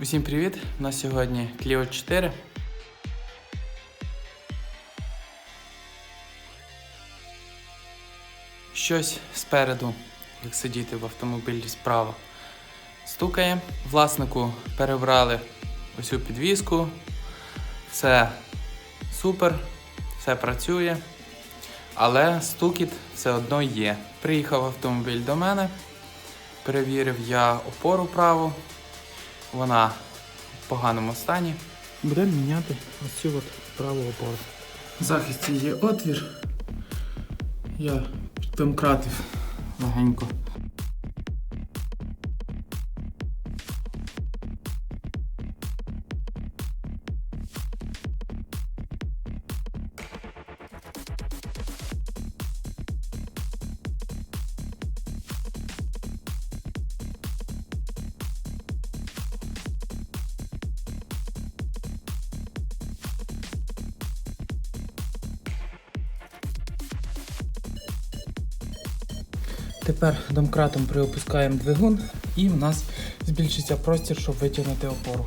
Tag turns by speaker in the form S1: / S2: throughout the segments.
S1: Усім привіт! У нас сьогодні Clio 4. Щось спереду, як сидіти в автомобілі справа, стукає. Власнику перебрали усю підвіску. Все супер, все працює. Але стукіт все одно є. Приїхав автомобіль до мене, перевірив я опору праву. Вона в поганому стані. Будемо міняти оцю от праву опору. В захисті є отвір. Я піддомкратив легенько. Тепер домкратом приопускаємо двигун і в нас збільшиться простір, щоб витягнути опору.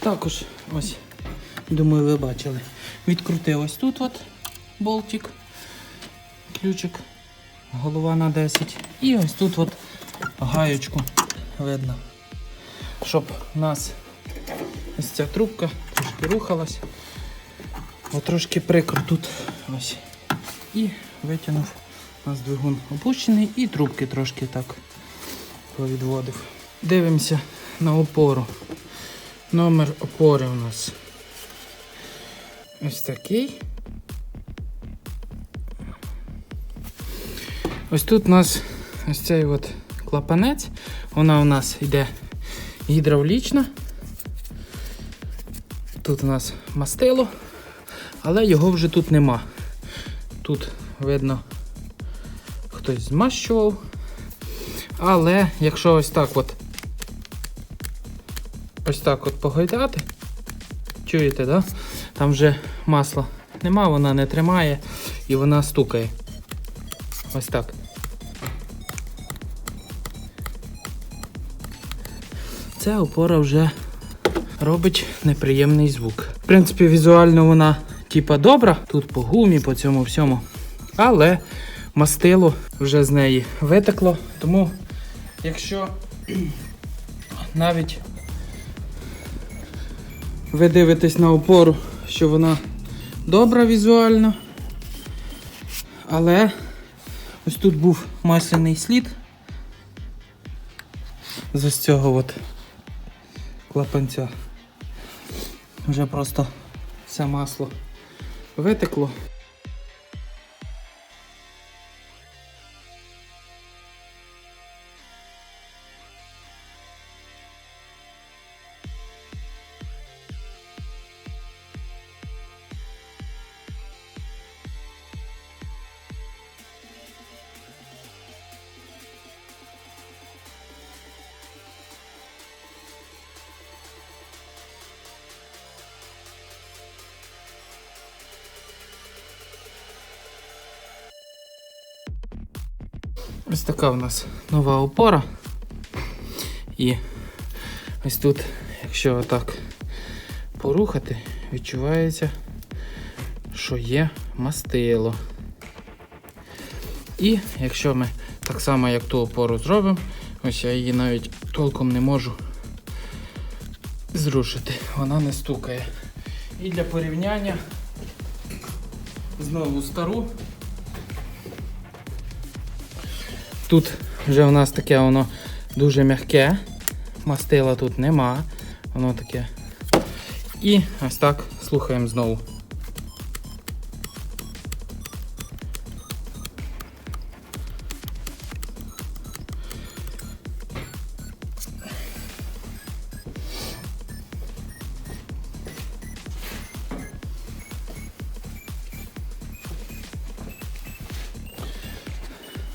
S1: Також ось, думаю, ви бачили. Відкрутив ось тут от болтик, ключик, голова на 10. І ось тут от гаєчку видно. Щоб у нас ось ця трубка трошки рухалась. От трошки прикр тут ось. І витягнув у нас двигун опущений і трубки трошки так повідводив. Дивимося на опору. Номер опори у нас ось такий. Ось тут у нас ось цей от клапанець. Вона у нас йде гідравлічна. Тут у нас мастило, але його вже тут нема. Тут видно, хтось змащував. Але якщо ось так от ось так от погойдати. Чуєте, да? Там вже масла нема, вона не тримає і вона стукає. Ось так. Ця опора вже робить неприємний звук. В принципі, візуально вона типа добра, тут по гумі, по цьому всьому. Але мастило вже з неї витекло. Тому, якщо навіть ви дивитесь на опору, що вона добра візуально. Але ось тут був масляний слід з цього от клапанця. Вже просто все масло витекло. Ось така у нас нова опора. І ось тут, якщо отак порухати, відчувається, що є мастило. І якщо ми так само, як ту опору зробимо, ось я її навіть толком не можу зрушити, вона не стукає. І для порівняння знову стару. Тут вже в нас таке воно дуже м'яке, мастила тут нема. Воно таке. І ось так слухаємо знову.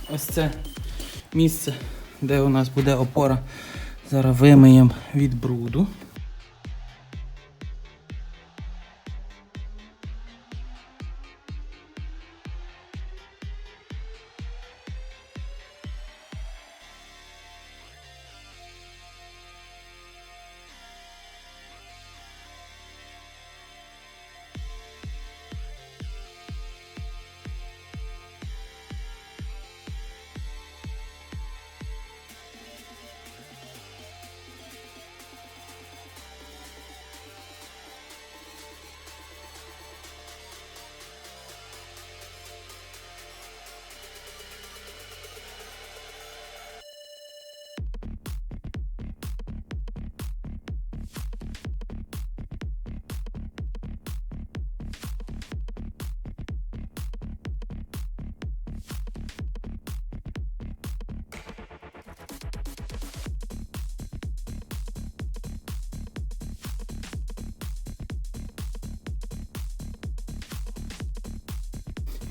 S1: Ось це місце, де у нас буде опора. Зараз вимиємо від бруду.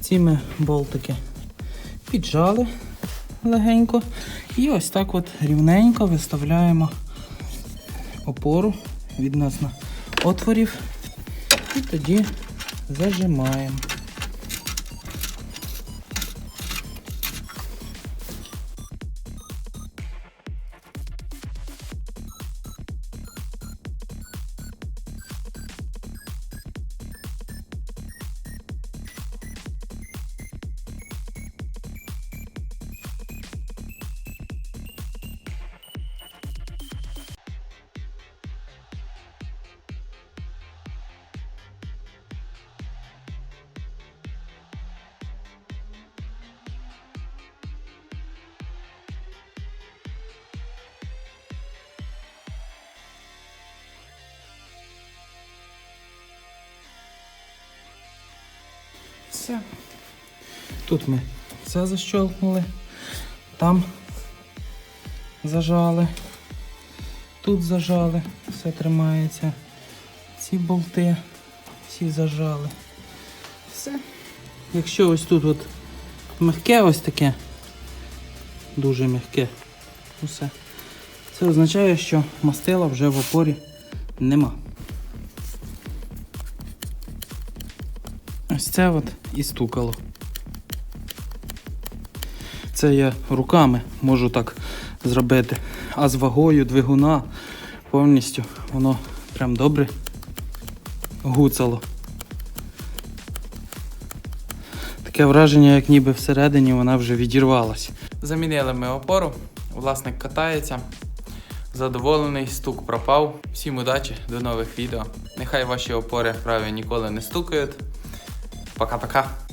S1: Ці ми болтики піджали легенько. І ось так от рівненько виставляємо опору відносно отворів. І тоді зажимаємо. Все. Тут ми це защелкнули, там зажали, тут зажали, все тримається. Ці болти всі зажали. Все. Якщо ось тут от мягке ось таке, дуже мягке, усе. Це означає, що мастила вже в опорі нема. Це от і стукало. Це я руками можу так зробити. А з вагою двигуна повністю воно прям добре гуцало. Таке враження, як ніби всередині вона вже відірвалась. Замінили ми опору, власник катається. Задоволений, стук пропав. Всім удачі, до нових відео. Нехай ваші опори праві ніколи не стукають. Пока-пока.